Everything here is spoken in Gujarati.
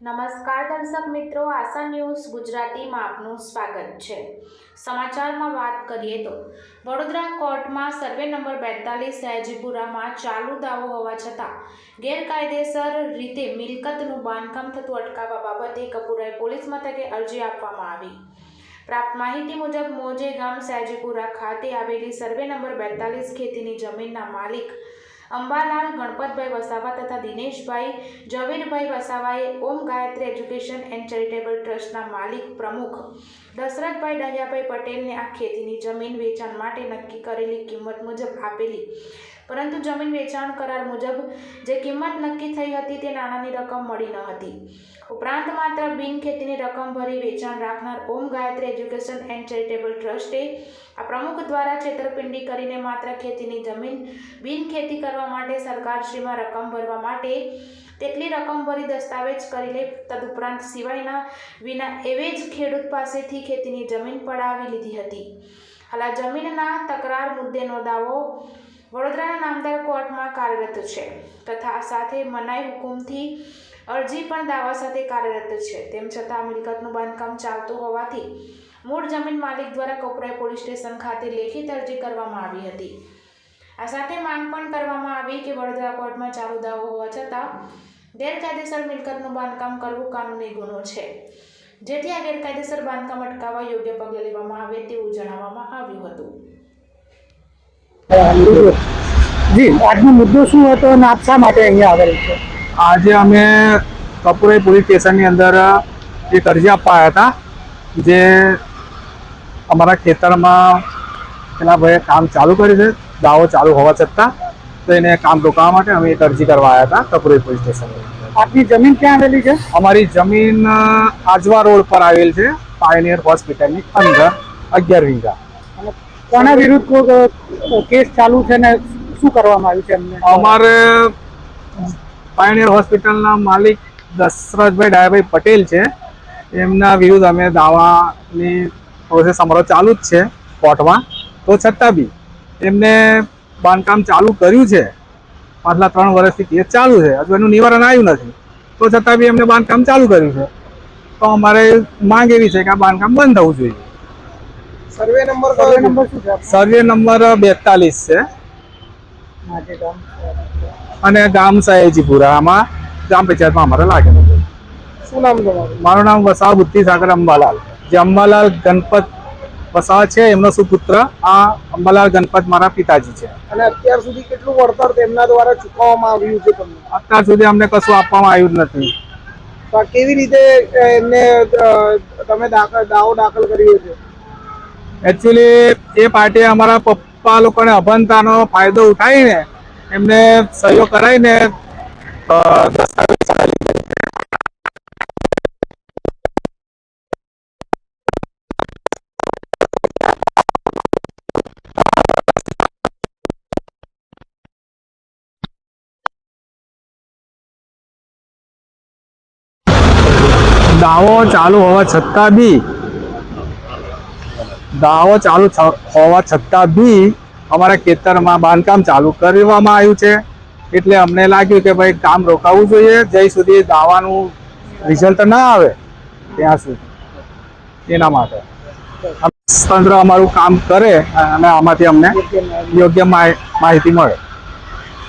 નમસ્કાર દર્શક મિત્રો, આશા ન્યૂઝ ગુજરાતીમાં આપનું સ્વાગત છે. સમાચારમાં વાત કરીએ તો, વડોદરા કોર્ટમાં સર્વે નંબર બેતાલીસ સયાજીપુરામાં ચાલુ દાવો હોવા છતાં, ગેરકાયદેસર રીતે મિલકતનું બાંધકામ થતું અટકાવવા બાબતે કપૂરાએ પોલીસ મથકે અરજી આપવામાં આવી. પ્રાપ્ત માહિતી મુજબ, મોજે ગામ સયાજીપુરા ખાતે આવેલી સર્વે નંબર બેતાલીસ ખેતીની જમીનના માલિક અંબાલાલ, ગણપતભાઈ વસાવા તથા દિનેશભાઈ ઝવેરભાઈ વસાવાએ Om Gayatri education and charitable ટ્રસ્ટના માલિક પ્રમુખ દશરથભાઈ દહિયાભાઈ પટેલને આ ખેતીની જમીન વેચાણ માટે નક્કી કરેલી કિંમત મુજબ આપેલી. પરંતુ જમીન વેચાણ કરાર મુજબ જે કિંમત નક્કી થઈ હતી તે નાણાંની રકમ મળી ન હતી. ઉપરાંત માત્ર બિન ખેતીની રકમ ભરી વેચાણ રાખનાર Om Gayatri education and charitable ટ્રસ્ટે આ પ્રમુખ દ્વારા છેતરપિંડી કરીને માત્ર ખેતીની જમીન બિન ખેતી કરવા માટે સરકારશ્રીમાં રકમ ભરવા માટે તેટલી રકમ ભરી દસ્તાવેજ કરી લે તદુપરાંત સિવાયના વિના એવે જ ખેડૂત પાસેથી ખેતીની જમીન પડાવી લીધી હતી. હાલ જમીનના તકરાર મુદ્દેનો દાવો વડોદરાના નામદાર કોર્ટમાં કાર્યરત છે તથા સાથે મનાઈ હુકુમથી અરજી પણ દાવા સાથે કાર્યરત છે. તેમ છતાં મિલકતનું બાંધકામ ચાલતું હોવાથી મૂળ જમીન માલિક દ્વારા કોપરાઈ પોલીસ સ્ટેશન ખાતે લેખિત અરજી કરવામાં આવી હતી. આ સાથે માંગ પણ કરવામાં આવી કે વડોદરા કોર્ટમાં ચાલુ દાવો હોવા છતાં ગેરકાયદેસર મિલકતનું બાંધકામ કરવું કાનૂની ગુનો છે. જેથી આ ગેરકાયદેસર બાંધકામ અટકાવવા યોગ્ય પગલાં લેવામાં આવે તેવું જણાવવામાં આવ્યું હતું. જી આજનો મુદ્દો શું હતો અને આપ શા માટે અહીંયા આવેલ છે? આજે અમે કપુરાઈ પોલીસ સ્ટેશનની અંદર એક અરજી આપવા આવ્યા હતા જે અમારા ખેતરમાં એના ભાઈએ કામ ચાલુ કર્યું છે દાવો ચાલુ હોવા છતાં એને કામ રોકાવા માટે અમે એક અરજી કરવા આવ્યા હતા કપુરાઈ પોલીસ સ્ટેશન આપની જમીન ક્યાં આવેલી છે? અમારી જમીન આજવા રોડ પર આવેલ છે પાયનિયર હોસ્પિટલની અંદર અગિયાર અને કોના વિરુદ્ધ કેસ ચાલુ છે ને શું કરવામાં આવ્યું છે એમને? અમારે પાયનિયર હોસ્પિટલના માલિક દશરથભાઈ ડાયાભાઈ પટેલ છે. એમના વિરુદ્ધ અમે દાવાની પ્રોસેસ અમારો ચાલુ જ છે કોર્ટમાં. તો છતાં બી એમને બાંધકામ ચાલુ કર્યું છે. પાછલા ત્રણ વર્ષથી કેસ ચાલુ છે. હજુ એનું નિવારણ આવ્યું નથી. તો છતાં બી એમને બાંધકામ ચાલુ કર્યું છે. તો અમારે માંગ એવી છે કે આ બાંધકામ બંધ થવું જોઈએ. સર્વે નંબર સર્વે નંબર શું છે? સર્વે નંબર બેતાલીસ છે. અને ગામ અને ગામ સયાજીપુરામાં ગ્રામ પંચાયતમાં અમારે લાગેલું છે. શું નામ તમારું? મારું નામ વસાવ બુદ્ધિ સાગર અંબાલાલ. જે અંબાલાલ ગણપત વસાવા છે એમનો સુપુત્ર આ અંબાલાલ ગણપત મારા પિતાજી છે. અને અત્યાર સુધી કેટલું વળતર તેમના દ્વારા ચૂકવવામાં આવ્યું છે તમને? અત્યાર સુધી અમને કશું આપવામાં આવ્યું જ નથી. તો આ કેવી રીતે એમને તમે દાવો દાખલ કર્યો છે? એકચ્યુઅલી એ પાર્ટીએ અમારા પપ્પા લોકોને અભંતાનો ફાયદો ઉઠાવીને એમને સહયોગ કરાવીને દસ્તાવેજ દાવો ચાલુ હોવા છતાં બી, દાવો ચાલુ હોવા છતાં બી અમારા ખેતરમાં બાંધકામ ચાલુ કરવામાં આવ્યું છે. એટલે અમને લાગ્યું કે ભાઈ કામ રોકાવવું જોઈએ, જ્યાં સુધી દાવાનું રિઝલ્ટ ના આવે, ત્યાં સુધી. એના માટે. તંત્ર અમારું કામ કરે અને આમાંથી અમને યોગ્ય માહિ- માહિતી મળે.